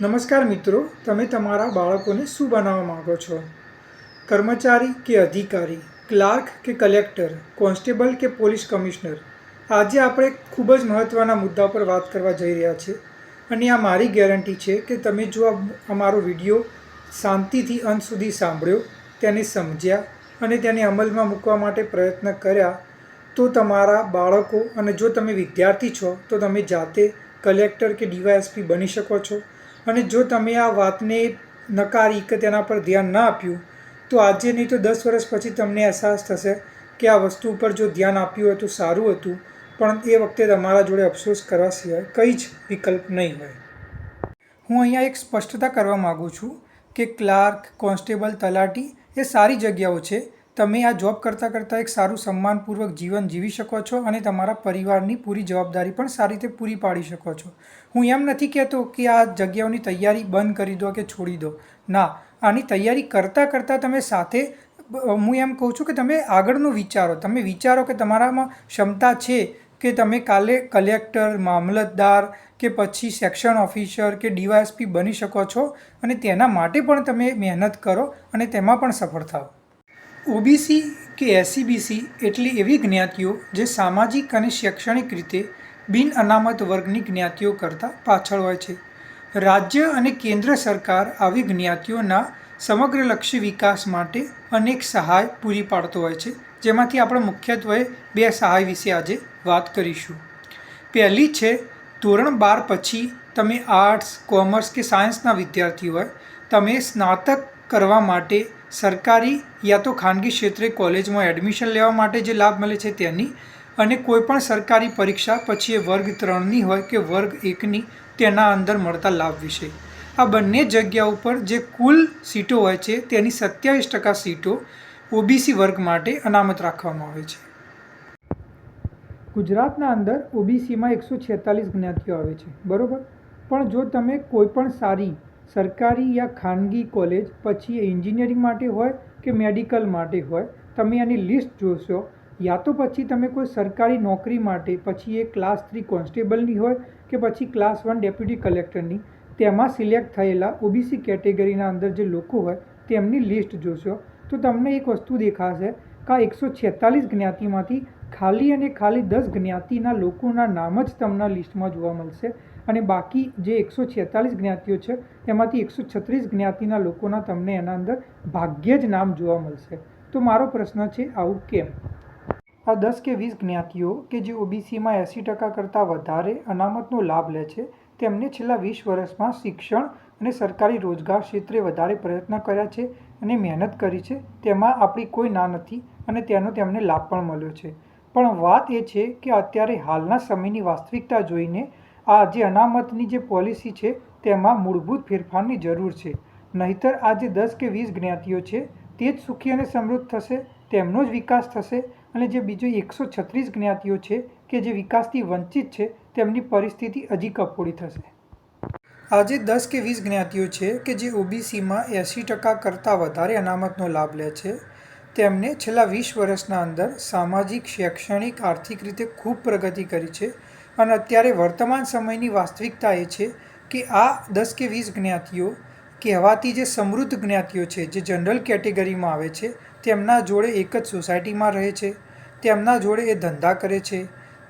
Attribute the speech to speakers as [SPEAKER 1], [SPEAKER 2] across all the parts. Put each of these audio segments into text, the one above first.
[SPEAKER 1] નમસ્કાર મિત્રો, તમે તમારા બાળકોને શું બનાવવા માગો છો? કર્મચારી કે અધિકારી, ક્લાર્ક કે કલેક્ટર, કોન્સ્ટેબલ કે પોલીસ કમિશનર? આજે આપણે ખૂબ જ મહત્ત્વના મુદ્દા પર વાત કરવા જઈ રહ્યા છીએ અને આ મારી ગેરંટી છે કે તમે જો અમારો વીડિયો શાંતિથી અંત સુધી સાંભળ્યો, તેને સમજ્યા અને તેને અમલમાં મૂકવા માટે પ્રયત્ન કર્યા, તો તમારા બાળકો અને જો તમે વિદ્યાર્થી છો, તો તમે જાતે કલેક્ટર કે ડીવાયએસપી બની શકો છો. અને જો તમે આ વાતને નકારી કે તેના પર ધ્યાન ન આપ્યું, તો આજે નહીં તો દસ વર્ષ પછી તમને અહેસાસ થશે કે આ વસ્તુ ઉપર જો ધ્યાન આપ્યું હોય તો સારું હતું, પણ એ વખતે તમારા જોડે અફસોસ કરવા સિવાય કંઈ જ વિકલ્પ નહીં હોય. હું અહીંયા એક સ્પષ્ટતા કરવા માગું છું કે ક્લાર્ક, કોન્સ્ટેબલ, તલાટી એ સારી જગ્યાઓ છે તમે આ જોબ કરતાં કરતાં એક સારું સન્માનપૂર્વક જીવન જીવી શકો છો અને તમારા પરિવારની પૂરી જવાબદારી પણ સારી રીતે પૂરી પાડી શકો છો. હું એમ નથી કહેતો કે આ જગ્યાઓની તૈયારી બંધ કરી દો કે છોડી દો. ના, આની તૈયારી કરતાં કરતાં તમે સાથે, હું એમ કહું છું કે તમે આગળનું વિચારો. તમે વિચારો કે તમારામાં ક્ષમતા છે કે તમે કાલે કલેક્ટર, મામલતદાર કે પછી સેક્શન ઓફિસર કે ડીવાયએસપી બની શકો છો અને તેના માટે પણ તમે મહેનત કરો અને તેમાં પણ સફળ થાઓ. ઓબીસી કે એસસીબીસી એટલી એવી જ્ઞાતિઓ જે સામાજિક અને શૈક્ષણિક રીતે બિન અનામત વર્ગની જ્ઞાતિઓ કરતાં પાછળ હોય છે. રાજ્ય અને કેન્દ્ર સરકાર આવી જ્ઞાતિઓના સમગ્રલક્ષી વિકાસ માટે અનેક સહાય પૂરી પાડતો હોય છે. જેમાંથી આપણે મુખ્યત્વે બે સહાય વિશે આજે વાત કરીશું. પહેલી છે, ધોરણ બાર પછી તમે આર્ટ્સ કોમર્સ કે સાયન્સના વિદ્યાર્થી હોય, તમે સ્નાતક કરવા માટે સરકારી યા તો ખાનગી ક્ષેત્રે કોલેજમાં એડમિશન લેવા માટે જે લાભ મળે છે તેની અને કોઈપણ સરકારી પરીક્ષા પછી એ વર્ગ ત્રણની હોય કે વર્ગ એકની તેના અંદર મળતા લાભ વિશે. આ બંને જગ્યા ઉપર જે કુલ સીટો હોય છે તેની સત્યાવીસ ટકા સીટો ઓબીસી વર્ગ માટે અનામત રાખવામાં આવે છે. ગુજરાતના અંદર ઓબીસીમાં એકસો છેતાલીસ જ્ઞાતિઓ આવે છે. બરાબર? પણ જો તમે કોઈ પણ સારી સરકારી યા ખાનગી કોલેજ પછી એ એન્જિનિયરિંગ માટે હોય કે મેડિકલ માટે હોય, તમે એની લિસ્ટ જોશો, યા તો પછી તમે કોઈ સરકારી નોકરી માટે, પછી એ ક્લાસ થ્રી કોન્સ્ટેબલની હોય કે પછી ક્લાસ વન ડેપ્યુટી કલેક્ટરની તેમાં સિલેક્ટ થયેલા ઓબીસી કેટેગરીના અંદર જે લોકો હોય, તેમની લિસ્ટ જોશો, તો તમને એક વસ્તુ દેખાશે કે એકસો છેતાલીસ જ્ઞાતિમાંથી ખાલી અને ખાલી દસ જ્ઞાતિના લોકોના નામ જ તમને લિસ્ટમાં જોવા મળશે. અને બાકી જે એકસો છેતાલીસ જ્ઞાતિઓ છે, એમાંથી એકસો છત્રીસ જ્ઞાતિના લોકોના તમને એના અંદર ભાગ્યે જ નામ જોવા મળશે. તો મારો પ્રશ્ન છે, આવું કેમ? આ દસ કે વીસ જ્ઞાતિઓ કે જે ઓબીસીમાં એંસી ટકા કરતાં વધારે અનામતનો લાભ લે છે, તેમને છેલ્લા વીસ વર્ષમાં શિક્ષણ અને સરકારી રોજગાર ક્ષેત્રે વધારે પ્રયત્ન કર્યા છે અને મહેનત કરી છે, તેમાં આપણી કોઈ ના નથી અને તેનો તેમને લાભ પણ મળ્યો છે. પણ વાત એ છે કે અત્યારે હાલના સમયની વાસ્તવિકતા જોઈને આ જે અનામતની જે પોલિસી છે તેમાં મૂળભૂત ફેરફારની જરૂર છે. નહીતર આ જે દસ કે વીસ જ્ઞાતિઓ છે તે જ સુખી અને સમૃદ્ધ થશે, તેમનો જ વિકાસ થશે અને જે બીજો એકસો છત્રીસ જ્ઞાતિઓ છે કે જે વિકાસથી વંચિત છે તેમની પરિસ્થિતિ હજી કફોડી થશે. આજે દસ કે વીસ જ્ઞાતિઓ છે કે જે ઓબીસીમાં એંસી ટકા કરતાં વધારે અનામતનો લાભ લે છે તેમને છેલ્લા વીસ વર્ષના અંદર સામાજિક, શૈક્ષણિક, આર્થિક રીતે ખૂબ પ્રગતિ કરી છે અને અત્યારે વર્તમાન સમયની વાસ્તવિકતા એ છે કે આ દસ કે વીસ જ્ઞાતિઓ કહેવાતી જે સમૃદ્ધ જ્ઞાતિઓ છે, જે જનરલ કેટેગરીમાં આવે છે, તેમના જોડે એક જ સોસાયટીમાં રહે છે, તેમના જોડે એ ધંધા કરે છે.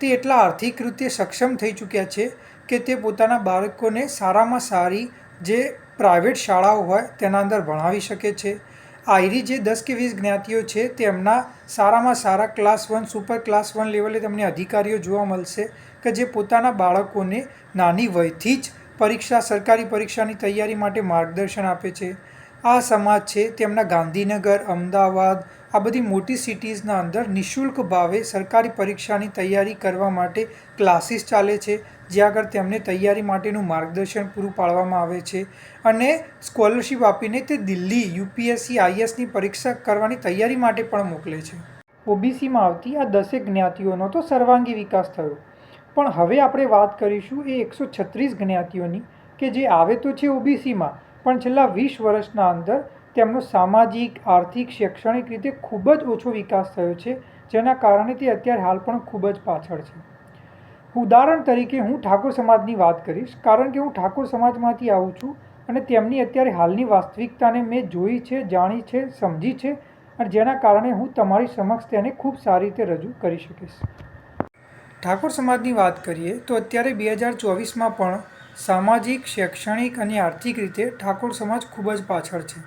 [SPEAKER 1] તે એટલા આર્થિક રીતે સક્ષમ થઈ ચૂક્યા છે કે તે પોતાના બાળકોને સારામાં સારી જે પ્રાઇવેટ શાળાઓ હોય તેના અંદર ભણાવી શકે છે. આયરી જે દસ કે વીસ જ્ઞાતિઓ છે, તેમના સારામાં સારા class one super class one લેવલે તમને અધિકારીઓ જોવા મળશે કે જે પોતાના બાળકોને નાની વયથી જ પરીક્ષા, સરકારી પરીક્ષાની તૈયારી માટે માર્ગદર્શન આપે છે. આ સમાજ છે, તેમના ગાંધીનગર, અમદાવાદ, આ બધી મોટી સિટીઝના અંદર નિઃશુલ્ક ભાવે સરકારી પરીક્ષાની તૈયારી કરવા માટે ક્લાસીસ ચાલે છે, જ્યાં આગળ તેમને તૈયારી માટેનું માર્ગદર્શન પૂરું પાડવામાં આવે છે અને સ્કોલરશિપ આપીને તે દિલ્હી યુપીએસસી આઈએસની પરીક્ષા કરવાની તૈયારી માટે પણ મોકલે છે. ઓબીસીમાં આવતી આ દસેક જ્ઞાતિઓનો તો સર્વાંગી વિકાસ થયો. પણ હવે આપણે વાત કરીશું એ એકસો છત્રીસ જ્ઞાતિઓની, કે જે આવે તો છે ઓબીસીમાં. પણ છેલ્લા વીસ વર્ષના અંદર તેમનો સામાજિક, આર્થિક, શૈક્ષણિક રીતે ખૂબ જ ઓછો વિકાસ થયો છે, જેના કારણે તે અત્યારે હાલ પણ ખૂબ જ પાછળ છે. ઉદાહરણ તરીકે હું ઠાકોર સમાજની વાત કરીશ, કારણ કે હું ઠાકોર સમાજમાંથી આવું છું અને તેમની અત્યારે હાલની વાસ્તવિકતાને મેં જોઈ છે, જાણી છે, સમજી છે અને જેના કારણે હું તમારી સમક્ષ તેને ખૂબ સારી રીતે રજૂ કરી શકીશ. ઠાકોર સમાજની વાત કરીએ તો અત્યારે બે હજાર ચોવીસમાં પણ સામાજિક, શૈક્ષણિક અને આર્થિક રીતે ઠાકોર સમાજ ખૂબ જ પાછળ છે.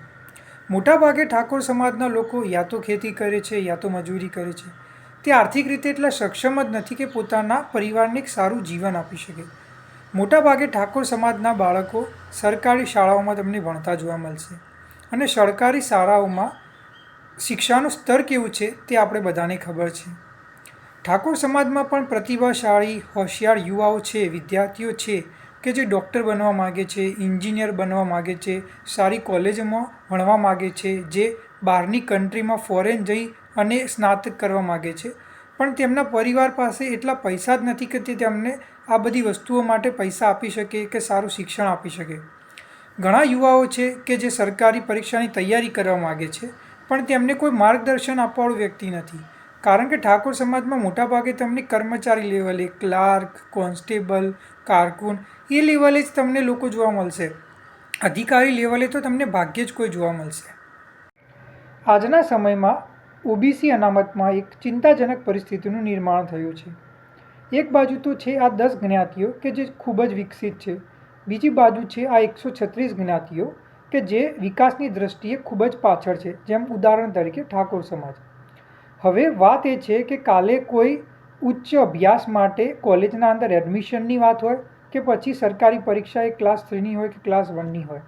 [SPEAKER 1] મોટાભાગે ઠાકોર સમાજના લોકો યા તો ખેતી કરે છે, યા તો મજૂરી કરે છે. તે આર્થિક રીતે એટલા સક્ષમ જ નથી કે પોતાના પરિવારને એક સારું જીવન આપી શકે. મોટાભાગે ઠાકોર સમાજના બાળકો સરકારી શાળાઓમાં તમને ભણતા જોવા મળશે અને સરકારી શાળાઓમાં શિક્ષાનું સ્તર કેવું છે તે આપણે બધાને ખબર છે. ઠાકોર સમાજમાં પણ પ્રતિભાશાળી, હોશિયાર યુવાઓ છે, વિદ્યાર્થીઓ છે. કે જે ડૉક્ટર બનવા માગે છે, એન્જિનિયર બનવા માગે છે, સારી કોલેજોમાં ભણવા માગે છે, જે બહારની કન્ટ્રીમાં ફોરેન જઈ અને સ્નાતક કરવા માગે છે. પણ તેમના પરિવાર પાસે એટલા પૈસા જ નથી કે તે તેમને આ બધી વસ્તુઓ માટે પૈસા આપી શકે કે સારું શિક્ષણ આપી શકે. ઘણા યુવાઓ છે કે જે સરકારી પરીક્ષાની તૈયારી કરવા માગે છે, પણ તેમને કોઈ માર્ગદર્શન આપવાળું વ્યક્તિ નથી. કારણ કે ઠાકોર સમાજમાં મોટાભાગે તમને કર્મચારી લેવલે ક્લાર્ક, કોન્સ્ટેબલ, કારકુન એ લેવલે જ તમને લોકો જોવા મળશે. અધિકારી લેવલે તો તમને ભાગ્યે જ કોઈ જોવા મળશે. આજના સમયમાં ઓબીસી અનામતમાં એક ચિંતાજનક પરિસ્થિતિનું નિર્માણ થયું છે. એક બાજુ તો છે આ દસ જ્ઞાતિઓ કે જે ખૂબ જ વિકસિત છે. બીજી બાજુ છે આ એકસો છત્રીસ જ્ઞાતિઓ કે જે વિકાસની દ્રષ્ટિએ ખૂબ જ પાછળ છે, જેમ ઉદાહરણ તરીકે ઠાકોર સમાજ. હવે વાત એ છે કે કાલે કોઈ ઉચ્ચ અભ્યાસ માટે કોલેજના અંદર એડમિશનની વાત હોય કે પછી સરકારી પરીક્ષા એ ક્લાસ થ્રીની હોય કે ક્લાસ વનની હોય.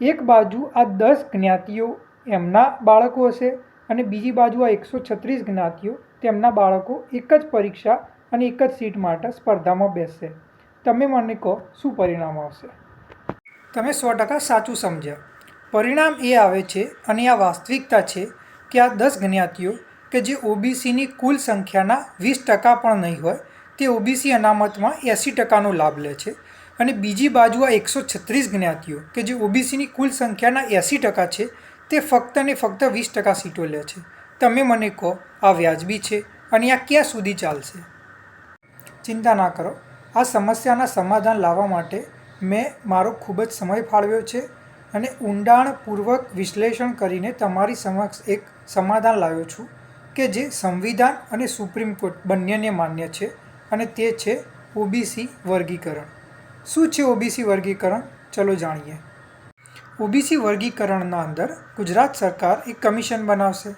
[SPEAKER 1] એક બાજુ આ દસ જ્ઞાતિઓ એમના બાળકો હશે અને બીજી બાજુ આ એકસો છત્રીસ જ્ઞાતિઓ તેમના બાળકો એક જ પરીક્ષા અને એક જ સીટ માટે સ્પર્ધામાં બેસશે. તમે મને કહો, શું પરિણામ આવશે? તમે સો ટકા સાચું સમજ્યા. પરિણામ એ આવે છે અને આ વાસ્તવિકતા છે કે આ દસ જ્ઞાતિઓ કે જે ઓબીસીની કુલ સંખ્યાના વીસ ટકા પણ નહીં હોય તે ઓબીસી અનામતમાં એંસી ટકાનો લાભ લે છે. અને બીજી બાજુ આ એકસો છત્રીસ જ્ઞાતિઓ કે જે ઓબીસીની કુલ સંખ્યાના એંસી ટકા છે, તે ફક્ત ને ફક્ત વીસ ટકા સીટો લે છે. તમે મને કહો, આ વ્યાજબી છે અને આ ક્યાં સુધી ચાલશે? ચિંતા ના કરો. આ સમસ્યાના સમાધાન લાવવા માટે મેં મારો ખૂબ જ સમય ફાળવ્યો છે અને ઊંડાણપૂર્વક વિશ્લેષણ કરીને તમારી સમક્ષ એક સમાધાન લાવ્યો છું કે જે સંવિધાન અને સુપ્રીમ કોર્ટ બંનેને માન્ય છે. અને તે છે ઓબીસી વર્ગીકરણ. શું છે ઓબીસી વર્ગીકરણ? ચલો જાણીએ. ઓબીસી વર્ગીકરણના અંદર ગુજરાત સરકાર એક કમિશન બનાવશે.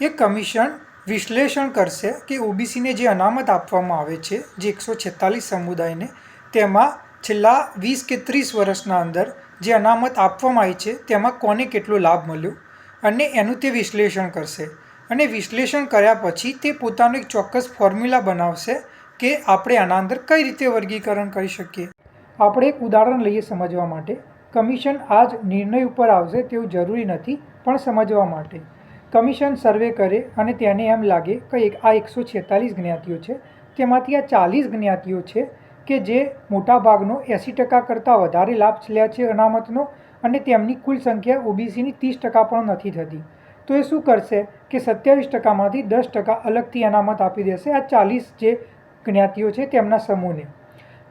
[SPEAKER 1] એ કમિશન વિશ્લેષણ કરશે કે ઓબીસીને જે અનામત આપવામાં આવે છે, જે એકસો છેતાલીસ સમુદાયને, તેમાં છેલ્લા વીસ કે ત્રીસ વર્ષના અંદર જે અનામત આપવામાં આવી છે, તેમાં કોને કેટલો લાભ મળ્યો અને એનું તે વિશ્લેષણ કરશે. અને વિશ્લેષણ કર્યા પછી તે પોતાનું એક ચોક્કસ ફોર્મ્યુલા બનાવશે કે આપણે આના અંદર કઈ રીતે વર્ગીકરણ કરી શકીએ? આપણે એક ઉદાહરણ લઈએ સમજવા માટે. કમિશન આ જ નિર્ણય ઉપર આવશે તેવું જરૂરી નથી, પણ સમજવા માટે. કમિશન સર્વે કરે અને તેને એમ લાગે કે એક આ એકસો છેતાલીસ જ્ઞાતિઓ છે. તેમાંથી આ ચાલીસ જ્ઞાતિઓ છે કે જે મોટાભાગનો એંસી ટકા કરતાં વધારે લાભ લે છે અનામતનો અને તેમની કુલ સંખ્યા ઓબીસીની ત્રીસ ટકા પણ નથી થતી. તો એ શું કરશે કે સત્યાવીસ ટકામાંથી દસ ટકા અલગથી અનામત આપી દેશે. આ ચાલીસ જે જ્ઞાતિઓ છે તેમના સમૂહને.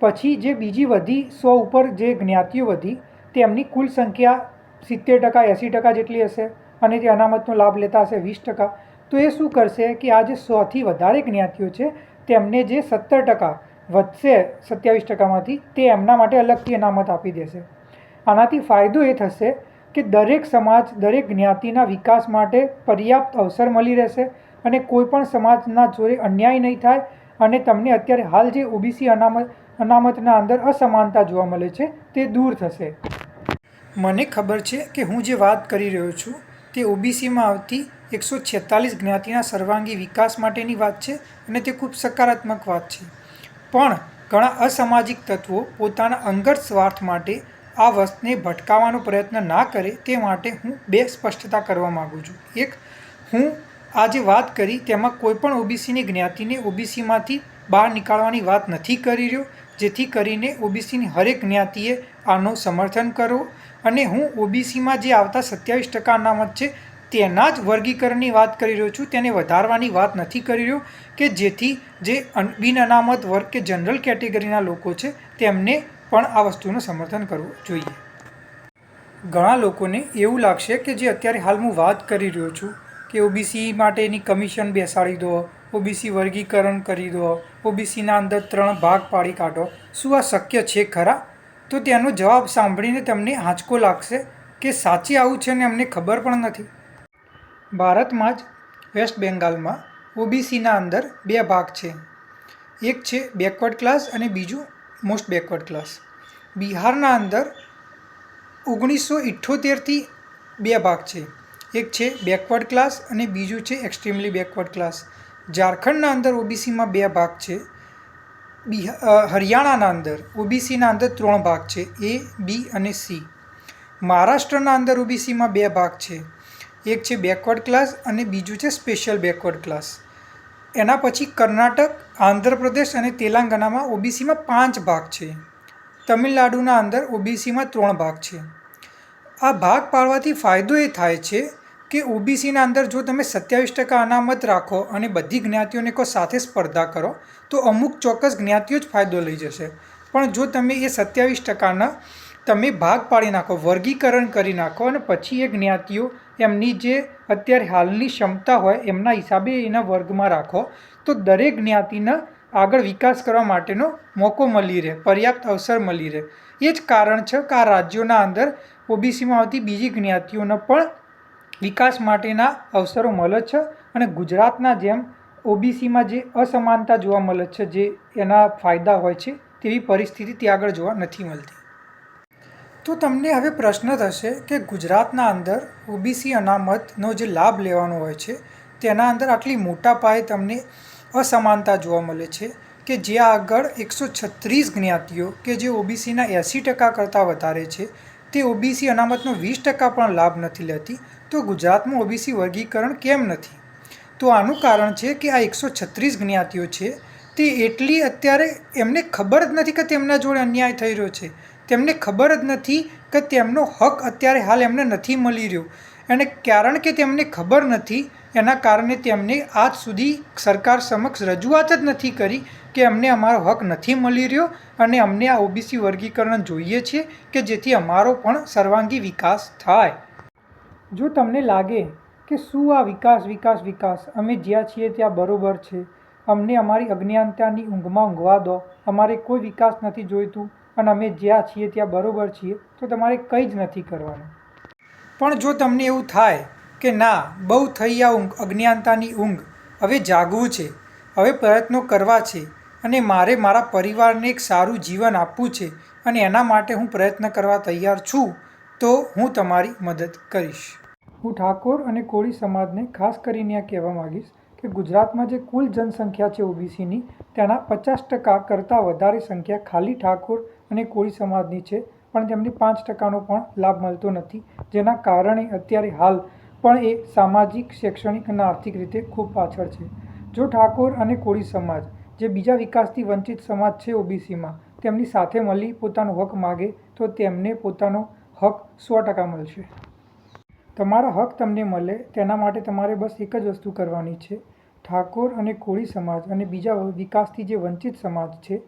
[SPEAKER 1] પછી જે બીજી વધી સો ઉપર જે જ્ઞાતિઓ વધી, તેમની કુલ સંખ્યા સિત્તેર ટકા, એંસી ટકા જેટલી હશે અને તે અનામતનો લાભ લેતા હશે વીસ ટકા. તો એ શું કરશે કે આ જે સોથી વધારે જ્ઞાતિઓ છે, તેમને જે સત્તર ટકા વધશે સત્યાવીસ ટકામાંથી, તે એમના માટે અલગથી અનામત આપી દેશે. આનાથી ફાયદો એ થશે કે દરેક સમાજ, દરેક જ્ઞાતિના વિકાસ માટે પર્યાપ્ત અવસર મળી રહેશે અને કોઈ પણ સમાજના જોડે અન્યાય નહીં થાય અને તમને અત્યારે હાલ જે ઓબીસી અનામત, અનામતના અંદર અસમાનતા જોવા મળે છે, તે દૂર થશે. મને ખબર છે કે હું જે વાત કરી રહ્યો છું, તે ઓબીસીમાં આવતી એકસો છેતાલીસ જ્ઞાતિના સર્વાંગી વિકાસ માટેની વાત છે અને તે ખૂબ સકારાત્મક વાત છે. પણ ઘણા અસામાજિક તત્વો પોતાના અંગત સ્વાર્થ માટે આ વસ્તુને ભટકાવવાનો પ્રયત્ન ના કરે તે માટે હું બે સ્પષ્ટતા કરવા માગું છું. એક, હું આ જે વાત કરી તેમાં કોઈપણ ઓબીસીની જ્ઞાતિને ઓબીસીમાંથી બહાર નીકાળવાની વાત નથી કરી રહ્યો, જેથી કરીને ઓબીસીની હરેક જ્ઞાતિએ આનું સમર્થન કરો. અને હું ઓબીસીમાં જે આવતા સત્યાવીસ ટકા અનામત છે, તેના જ વર્ગીકરણની વાત કરી રહ્યો છું. તેને વધારવાની વાત નથી કરી રહ્યો કે જેથી જે બિન અનામત વર્ગ કે જનરલ કેટેગરીના લોકો છે, તેમને પણ આ વસ્તુનું સમર્થન કરવું જોઈએ. ઘણા લોકોને એવું લાગશે કે જે અત્યારે હાલ હું વાત કરી રહ્યો છું કે ઓબીસી માટેની કમિશન બેસાડી દો ઓબીસી વર્ગીકરણ કરી દો ઓબીસીના અંદર ત્રણ ભાગ પાડી કાઢો. શું આ શક્ય છે ખરા? તો તેનો જવાબ સાંભળીને તમને આંચકો લાગશે કે સાચી આવું છે ને અમને ખબર પણ નથી. ભારતમાં જ વેસ્ટ બેંગાલમાં ઓબીસીના અંદર બે ભાગ છે. એક છે બેકવર્ડ ક્લાસ અને બીજું મોસ્ટ બેકવર્ડ ક્લાસ બિહારના અંદર ઓગણીસો ઇઠ્ઠોતેરથી બે ભાગ છે. એક છે બેકવર્ડ ક્લાસ અને બીજું છે એક્સ્ટ્રીમલી બેકવર્ડ ક્લાસ ઝારખંડના અંદર ઓબીસીમાં બે ભાગ છે. બિહાર હરિયાણાના અંદર ઓબીસીના અંદર ત્રણ ભાગ છે. એ, બી અને સી. મહારાષ્ટ્રના અંદર ઓબીસીમાં બે ભાગ છે. એક છે બેકવર્ડ ક્લાસ અને બીજું છે સ્પેશિયલ બેકવર્ડ ક્લાસ એના પછી કર્ણાટક, આંધ્રપ્રદેશ અને તેલંગાણામાં ઓબીસીમાં પાંચ ભાગ છે. તમિલનાડુના અંદર ઓબીસીમાં ત્રણ ભાગ છે. આ ભાગ પાડવાથી ફાયદો એ થાય છે કે ઓબીસીના અંદર જો તમે સત્યાવીસ ટકા અનામત રાખો અને બધી જ્ઞાતિઓને કહો સાથે સ્પર્ધા કરો, તો અમુક ચોક્કસ જ્ઞાતિઓ જ ફાયદો લઈ જશે. પણ જો તમે એ સત્યાવીસ ટકાના તમે ભાગ પાડી નાખો, વર્ગીકરણ કરી નાખો અને પછી એ જ્ઞાતિઓ એમની જે અત્યારે હાલની ક્ષમતા હોય એમના હિસાબે એના વર્ગમાં રાખો, તો દરેક જ્ઞાતિના આગળ વિકાસ કરવા માટેનો મોકો મળી રહે, પર્યાપ્ત અવસર મળી રહે. એ જ કારણ છે કે આ રાજ્યોના અંદર ઓબીસીમાં આવતી બીજી જ્ઞાતિઓને પણ વિકાસ માટેના અવસરો મળે છે અને ગુજરાતના જેમ ઓબીસીમાં જે અસમાનતા જોવા મળે છે, જે એના ફાયદા હોય છે, તેવી પરિસ્થિતિ ત્યાં આગળ જોવા નથી મળતી. તો તમને હવે પ્રશ્ન થશે કે ગુજરાતના અંદર ઓબીસી અનામતનો જે લાભ લેવાનો હોય છે, તેના અંદર આટલી મોટા પાયે તમને અસમાનતા જોવા મળે છે. કે જ્યાં આગળ એકસો છત્રીસ જ્ઞાતિઓ કે જે ઓબીસીના એંસી ટકા કરતાં વધારે છે, તે ઓબીસી અનામતનો વીસ ટકા પણ લાભ નથી લેતી, તો ગુજરાતમાં ઓબીસી વર્ગીકરણ કેમ નથી? તો આનું કારણ છે કે આ એકસો છત્રીસ જ્ઞાતિઓ છે, તે એટલી અત્યારે એમને ખબર જ નથી કે તેમના જોડે અન્યાય થઈ રહ્યો છે. તેમને ખબર જ નથી કે તેમનો હક અત્યારે હાલ એમને નથી મળી રહ્યો. અને કારણ કે તેમને ખબર નથી, એના કારણે તેમને આજ સુધી સરકાર સમક્ષ રજૂઆત જ નથી કરી કે અમને અમારો હક નથી મળી રહ્યો અને અમને આ ઓબીસી વર્ગીકરણ જોઈએ છે કે જેથી અમારો પણ સર્વાંગી વિકાસ થાય. જો તમને લાગે કે શું આ વિકાસ વિકાસ વિકાસ, અમે જ્યાં છીએ ત્યાં બરોબર છે, અમને અમારી અજ્ઞાનતાની ઊંઘમાં ઊંઘવા દો, અમારે કોઈ વિકાસ નથી જોઈતું અને અમે જ્યાં છીએ ત્યાં બરોબર છીએ, તો તમારે કંઈ જ નથી કરવાનું. પણ જો તમને એવું થાય કે ના, બહુ થઈ આ ઊંઘ, અજ્ઞાનતાની ઊંઘ, હવે જાગવું છે, હવે પ્રયત્નો કરવા છે અને મારે મારા પરિવારને એક સારું જીવન આપવું છે અને એના માટે હું પ્રયત્ન કરવા તૈયાર છું, તો હું તમારી મદદ કરીશ. હું ઠાકોર અને કોળી સમાજને ખાસ કરીને આ કહેવા માગીશ કે ગુજરાતમાં જે કુલ જનસંખ્યા છે ઓબીસીની, તેના પચાસ ટકા કરતાં વધારે સંખ્યા ખાલી ઠાકોર અને કોળી સમાજની છે, પણ તેમને પાંચ ટકાનો પણ લાભ મળતો નથી, જેના કારણે અત્યારે હાલ પણ એ સામાજિક, શૈક્ષણિક અને આર્થિક રીતે ખૂબ પાછળ છે. જો ઠાકોર અને કોળી સમાજ જે બીજા વિકાસથી વંચિત સમાજ છે ઓબીસીમાં, તેમની સાથે મળી પોતાનો હક માગે, તો તેમને પોતાનો હક સો ટકા મળશે. તમારા હક તમને મળે, તેના માટે તમારે બસ એક જ વસ્તુ કરવાની છે. ઠાકોર અને કોળી સમાજ અને બીજા વિકાસથી જે વંચિત સમાજ છે,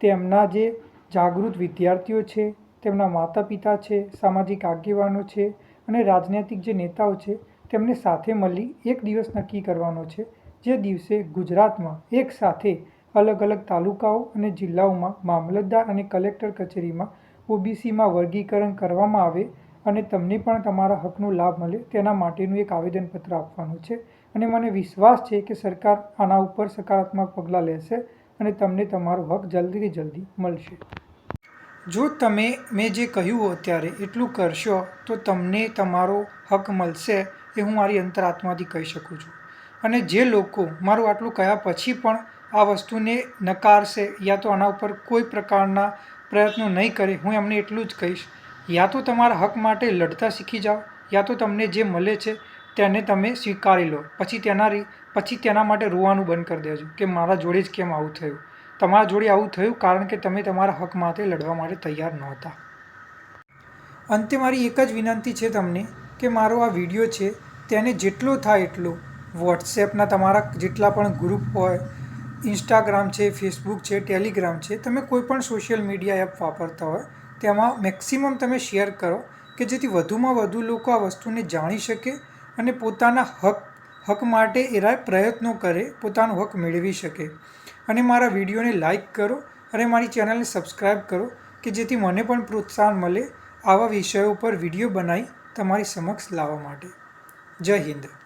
[SPEAKER 1] તેમના જે જાગૃત વિદ્યાર્થીઓ છે, તેમના માતા પિતા છે, સામાજિક આગેવાનો છે અને રાજનૈતિક જે નેતાઓ છે, તેમને સાથે મળી એક દિવસ નક્કી કરવાનો છે. જે દિવસે ગુજરાતમાં એક સાથે અલગ અલગ તાલુકાઓ અને જિલ્લાઓમાં મામલતદાર અને કલેક્ટર કચેરીમાં ઓબીસીમાં વર્ગીકરણ કરવામાં આવે અને તમને પણ તમારા હકનો લાભ મળે તેના માટેનું એક આવેદનપત્ર આપવાનું છે. અને મને વિશ્વાસ છે કે સરકાર આના ઉપર સકારાત્મક પગલાં લેશે અને તમને તમારો હક જલ્દીથી જલ્દી મળશે. જો તમે મેં જે કહ્યું અત્યારે એટલું કરશો તો તમને તમારો હક મળશે એ હું મારી અંતરાત્માથી કહી શકું છું. અને જે લોકો મારું આટલું કહ્યા પછી પણ આ વસ્તુને નકારશે યા તો આના ઉપર કોઈ પ્રકારના પ્રયત્નો નહીં કરે, હું એમને એટલું જ કહીશ. યા તો તમારા હક માટે લડતા શીખી જાઓ, યા તો તમને જે મળે છે તેને તમે સ્વીકારી લો. પછી તેના પછી તેના માટે રોવાનું બંધ કરી દેજો કે મારા જોડે જ કેમ આવું થયું? તમારા જોડે આવું થયું કારણ કે તમે તમારા હક માટે લડવા માટે તૈયાર નહોતા. અંતે મારી એક જ વિનંતી છે તમને કે મારો આ વીડિયો છે તેને જેટલો થાય એટલો વોટ્સએપના તમારા જેટલા પણ ગ્રુપ હોય ઇન્સ્ટાગ્રામ છે ફેસબુક છે ટેલિગ્રામ છે, તમે કોઈ પણ સોશિયલ મીડિયા એપ વાપરતા હોય, તેમાં મેક્સિમમ તમે શેર કરો કે જેથી વધુમાં વધુ લોકો આ વસ્તુને જાણી શકે અને પોતાના હક હક માટે એરા પ્રયત્નો કરે, પોતાનો હક મેળવી શકે. અને મારા વિડીયોને લાઈક કરો અને મારી ચેનલને સબસ્ક્રાઈબ કરો કે જેથી મને પણ પ્રોત્સાહન મળે આવા વિષયો પર વીડિયો બનાવી તમારી સમક્ષ લાવવા માટે. જય હિન્દ.